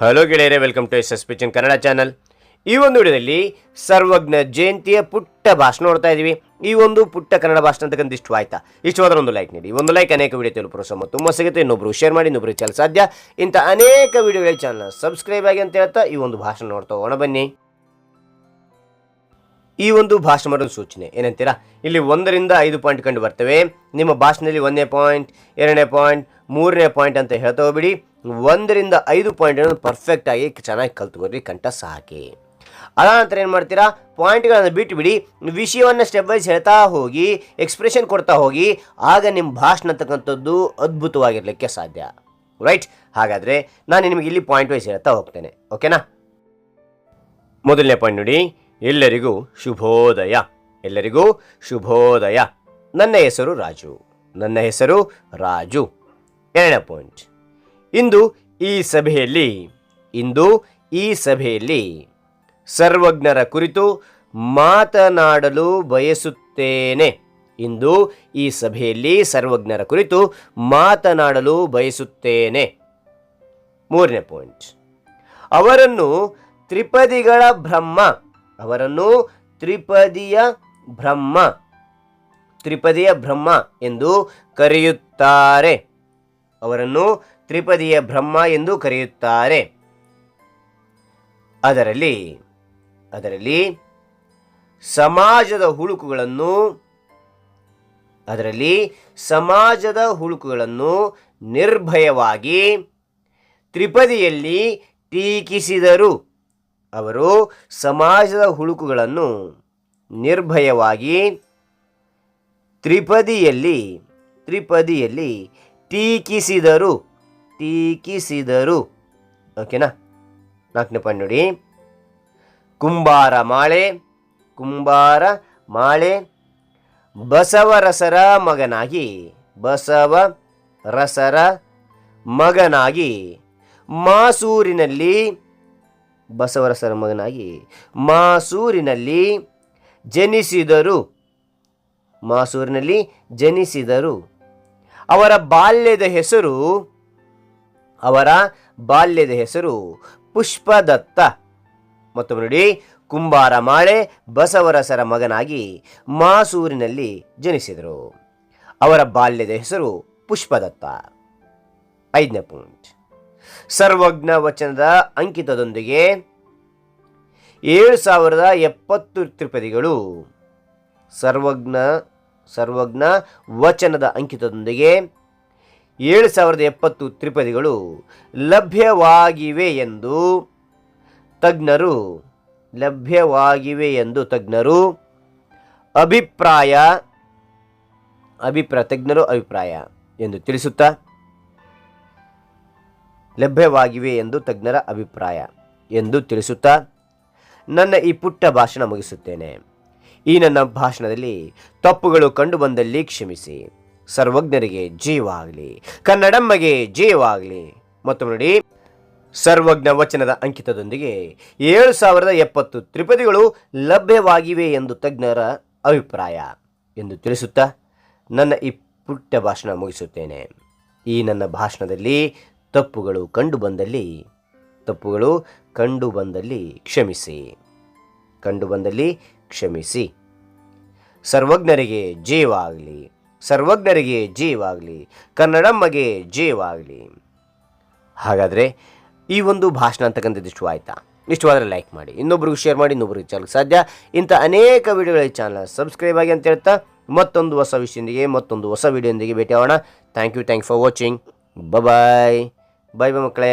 Hello ಗೆಳೆಯರೇ welcome to S S ಪಿಚನ್ Kannada channel ಈ ಒಂದು ವಿಡಿಯೋದಲ್ಲಿ ಸರ್ವಜ್ಞ ಜಯಂತಿಯ ಪುಟ್ಟ ಭಾಷಣ ನೋಡ್ತಾ ಇದ್ದೀವಿ ಈ ಒಂದು ಪುಟ್ಟ ಕನ್ನಡ ಭಾಷಣ ಅಂತಕ್ಕಂಥ ಇಷ್ಟು ಇಷ್ಟವಾದ್ರೆ ಒಂದು ಲೈಕ್ ನೀಡಿ. ಒಂದು ಲೈಕ್ ಅನೇಕ ವಿಡಿಯೋ ತಲುಪರು ಮತ್ತು ತುಂಬ ಸಿಗುತ್ತೆ. ಇನ್ನೊಬ್ಬರು ಶೇರ್ ಮಾಡಿ, ಇನ್ನೊಬ್ರು ಚಾನಲ್ ಸಾಧ್ಯ. ಇಂಥ ಅನೇಕ ವಿಡಿಯೋಗಳ ಚಾನಲ್ ಸಬ್ಸ್ಕ್ರೈಬ್ ಆಗಿ ಅಂತ ಹೇಳ್ತಾ ಈ ಒಂದು ಭಾಷಣ ನೋಡ್ತಾ ಹೋಗೋಣ. ಬನ್ನಿ. ಈ ಒಂದು ಭಾಷಣ ಮಾಡೋದು ಸೂಚನೆ. ಏನಂತೀರಾ? ಇಲ್ಲಿ ಒಂದರಿಂದ ಐದು ಪಾಯಿಂಟ್ ಕಂಡು ಬರ್ತವೆ. ನಿಮ್ಮ ಭಾಷಣದಲ್ಲಿ ಒಂದನೇ ಪಾಯಿಂಟ್ ಎರಡನೇ ಪಾಯಿಂಟ್ ಮೂರನೇ ಪಾಯಿಂಟ್ ಅಂತ ಹೇಳ್ತಾ ಹೋಗ್ಬಿಡಿ. ಒಂದರಿಂದ ಐದು ಪರ್ಫೆಕ್ಟ್ ಆಗಿ ಚೆನ್ನಾಗಿ ಕಲ್ತ್ಕೊಡ್ರಿ ಕಂಠ ಸಾಕಿ. ಅದಾನಂತರ ಏನು ಮಾಡ್ತೀರಾ? ಪಾಯಿಂಟ್ಗಳನ್ನು ಬಿಟ್ಟುಬಿಡಿ ವಿಷಯವನ್ನು ಸ್ಟೆಪ್ ವೈಸ್ ಹೇಳ್ತಾ ಹೋಗಿ ಎಕ್ಸ್ಪ್ರೆಷನ್ ಕೊಡ್ತಾ ಹೋಗಿ, ಆಗ ನಿಮ್ಮ ಭಾಷಣ ಅಂತಕ್ಕಂಥದ್ದು ಅದ್ಭುತವಾಗಿರಲಿಕ್ಕೆ ಸಾಧ್ಯ. ರೈಟ್ ಹಾಗಾದರೆ ನಾನು ನಿಮಗೆ ಇಲ್ಲಿ ಪಾಯಿಂಟ್ ವೈಸ್ ಹೇಳ್ತಾ ಹೋಗ್ತೇನೆ. ಓಕೆನಾ ಮೊದಲನೇ ಪಾಯಿಂಟ್ ನೋಡಿ. ಎಲ್ಲರಿಗೂ ಶುಭೋದಯ. ಎಲ್ಲರಿಗೂ ಶುಭೋದಯ. ನನ್ನ ಹೆಸರು ರಾಜು. ನನ್ನ ಹೆಸರು ರಾಜು. ಎರಡನೇ ಪಾಯಿಂಟ್ ಇಂದು ಈ ಸಭೆಯಲ್ಲಿ, ಇಂದು ಈ ಸಭೆಯಲ್ಲಿ ಸರ್ವಜ್ಞರ ಕುರಿತು ಮಾತನಾಡಲು ಬಯಸುತ್ತೇನೆ. ಇಂದು ಈ ಸಭೆಯಲ್ಲಿ ಸರ್ವಜ್ಞರ ಕುರಿತು ಮಾತನಾಡಲು ಬಯಸುತ್ತೇನೆ. ಮೂರನೇ ಪಾಯಿಂಟ್ ಅವರನ್ನು ತ್ರಿಪದಿಗಳ ಬ್ರಹ್ಮ, ಅವರನ್ನು ತ್ರಿಪದಿಯ ಬ್ರಹ್ಮ ತ್ರಿಪದಿಯ ಬ್ರಹ್ಮ ಎಂದು ಕರೆಯುತ್ತಾರೆ. ಅವರನ್ನು ತ್ರಿಪದಿಯ ಬ್ರಹ್ಮ ಎಂದು ಕರೆಯುತ್ತಾರೆ. ಅದರಲ್ಲಿ ಅದರಲ್ಲಿ ಸಮಾಜದ ಹುಳುಕುಗಳನ್ನು, ಅದರಲ್ಲಿ ಸಮಾಜದ ಹುಳುಕುಗಳನ್ನು ನಿರ್ಭಯವಾಗಿ ತ್ರಿಪದಿಯಲ್ಲಿ ಟೀಕಿಸಿದರು. ಅವರು ಸಮಾಜದ ಹುಳುಕುಗಳನ್ನು ನಿರ್ಭಯವಾಗಿ ತ್ರಿಪದಿಯಲ್ಲಿ ತ್ರಿಪದಿಯಲ್ಲಿ ಟೀಕಿಸಿದರು. ಟೀಕಿಸಿದರು. ಓಕೆನಾ? ನಾಲ್ಕನೇ ಪಾಯಿಂಟ್ ನೋಡಿ. ಕುಂಬಾರ ಮಾಳೆ ಕುಂಬಾರ ಮಾಳೆ, ಬಸವರಸರ ಮಗನಾಗಿ ಬಸವ ರಸರ ಮಗನಾಗಿ, ಮಾಸೂರಿನಲ್ಲಿ, ಬಸವರಸರ ಮಗನಾಗಿ, ಮಾಸೂರಿನಲ್ಲಿ ಜನಿಸಿದರು. ಮಾಸೂರಿನಲ್ಲಿ ಜನಿಸಿದರು. ಅವರ ಬಾಲ್ಯದ ಹೆಸರು ಅವರ ಬಾಲ್ಯದ ಹೆಸರು ಪುಷ್ಪದತ್ತ. ಮತ್ತು ನೋಡಿ, ಕುಂಬಾರ ಮಾಳೆ ಬಸವರಸರ ಮಗನಾಗಿ ಮಾಸೂರಿನಲ್ಲಿ ಜನಿಸಿದರು. ಅವರ ಬಾಲ್ಯದ ಹೆಸರು ಪುಷ್ಪದತ್ತ. ಐದನೇ ಪಾಯಿಂಟ್ ಸರ್ವಜ್ಞ ವಚನದ ಅಂಕಿತದೊಂದಿಗೆ ಏಳು ಸಾವಿರದ ಎಪ್ಪತ್ತು ತ್ರಿಪದಿಗಳು ಸರ್ವಜ್ಞ ಸರ್ವಜ್ಞ ವಚನದ ಅಂಕಿತದೊಂದಿಗೆ ಏಳು ಸಾವಿರದ ಎಪ್ಪತ್ತು ತ್ರಿಪದಿಗಳು ಲಭ್ಯವಾಗಿವೆ ಎಂದು ತಜ್ಞರು, ಲಭ್ಯವಾಗಿವೆ ಎಂದು ತಜ್ಞರು ಅಭಿಪ್ರಾಯ ಅಭಿಪ್ರಾಯ, ತಜ್ಞರು ಅಭಿಪ್ರಾಯ ಎಂದು ತಿಳಿಸುತ್ತಾ ಲಭ್ಯವಾಗಿವೆ ಎಂದು ತಜ್ಞರ ಅಭಿಪ್ರಾಯ ಎಂದು ತಿಳಿಸುತ್ತಾ ನನ್ನ ಈ ಪುಟ್ಟ ಭಾಷಣ ಮುಗಿಸುತ್ತೇನೆ. ಈ ನನ್ನ ಭಾಷಣದಲ್ಲಿ ತಪ್ಪುಗಳು ಕಂಡುಬಂದಲ್ಲಿ ಕ್ಷಮಿಸಿ. ಸರ್ವಜ್ಞರಿಗೆ ಜೀವಾಗಲಿ ಕನ್ನಡಮ್ಮಗೆ ಜೀವಾಗಲಿ ಮತ್ತು ನೋಡಿ, ಸರ್ವಜ್ಞ ವಚನದ ಅಂಕಿತದೊಂದಿಗೆ ಏಳು ಸಾವಿರದ ಎಪ್ಪತ್ತು ತ್ರಿಪದಿಗಳು ಲಭ್ಯವಾಗಿವೆ ಎಂದು ತಜ್ಞರ ಅಭಿಪ್ರಾಯ ಎಂದು ತಿಳಿಸುತ್ತಾ ನನ್ನ ಈ ಪುಟ್ಟ ಭಾಷಣ ಮುಗಿಸುತ್ತೇನೆ. ಈ ನನ್ನ ಭಾಷಣದಲ್ಲಿ ತಪ್ಪುಗಳು ಕಂಡು ಬಂದಲ್ಲಿ, ತಪ್ಪುಗಳು ಕಂಡು ಬಂದಲ್ಲಿ ಕ್ಷಮಿಸಿ. ಕಂಡು ಬಂದಲ್ಲಿ ಕ್ಷಮಿಸಿ. ಸರ್ವಜ್ಞರಿಗೆ ಜೀವಾಗಲಿ ಸರ್ವಜ್ಞರಿಗೆ ಜೀವಾಗಲಿ ಕನ್ನಡಮ್ಮಗೆ ಜೀವಾಗಲಿ ಹಾಗಾದರೆ ಈ ಒಂದು ಭಾಷಣ ಅಂತಕ್ಕಂಥದ್ದು ಇಷ್ಟು ಆಯಿತಾ? ಇಷ್ಟವಾದರೆ ಲೈಕ್ ಮಾಡಿ, ಇನ್ನೊಬ್ರಿಗೂ ಶೇರ್ ಮಾಡಿ, ಇನ್ನೊಬ್ರಿಗೆ ಚಾನಲ್ ಸಾಧ್ಯ. ಇಂಥ ಅನೇಕ ವಿಡಿಯೋಗಳ ಚಾನಲ್ ಸಬ್ಸ್ಕ್ರೈಬ್ ಆಗಿ ಅಂತ ಹೇಳ್ತಾ, ಮತ್ತೊಂದು ಹೊಸ ವಿಷಯದೊಂದಿಗೆ, ಮತ್ತೊಂದು ಹೊಸ ವಿಡಿಯೋದೊಂದಿಗೆ ಭೇಟಿ ಆಗೋಣ thank you thank for watching bye bye bye ಮಕ್ಕಳೇ.